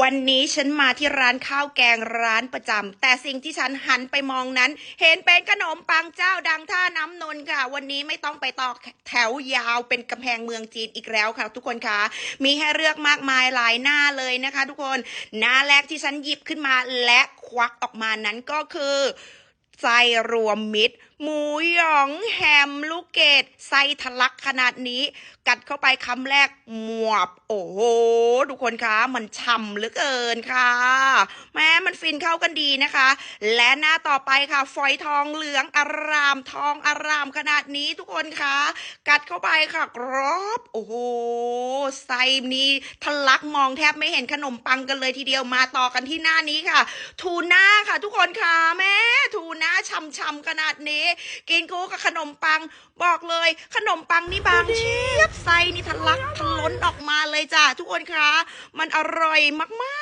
วันนี้ฉันมาที่ร้านข้าวแกงร้านประจำแต่สิ่งที่ฉันหันไปมองนั้น เห็นเป็นขนมปังเจ้าดังท่าน้ำนนค่ะ วันนี้ไม่ต้องไปต่อแถวยาวเป็นกำแพงเมืองจีนอีกแล้วค่ะ ทุกคนคะมีให้เลือกมากมายหลายหน้าเลยนะคะ ทุกคนหน้าแรกที่ฉันหยิบขึ้นมาและควักออกมานั้นก็คือ ไสรวมมิตร หมูหยองแฮมลูกเกดไส้ทะลักขนาดนี้ กัดเข้าไปคำแรกหมวบ โอ้โห ทุกคนคะ มันฉ่ำเหลือเกินค่ะ แม้มันฟินเข้ากันดีนะคะ และหน้าต่อไปค่ะ ฝอยทองเหลืองอารามทองอารามขนาดนี้ทุกคนคะ กัดเข้าไปค่ะกรอบโอ้โหไส้นี้ทะลักมองแทบไม่เห็นขนมปังกันเลยทีเดียวมาต่อกันที่หน้านี้ค่ะ ทูน่าค่ะ ทุกคนค่ะแม่ น่าช่ำๆขนาดนี้ กินคู่กับขนมปัง บอกเลย ขนมปังนี่บางเชียบไส้นี่ทะลักทะล้นออกมาเลยจ้ะทุกคนคะ มันอร่อยมาก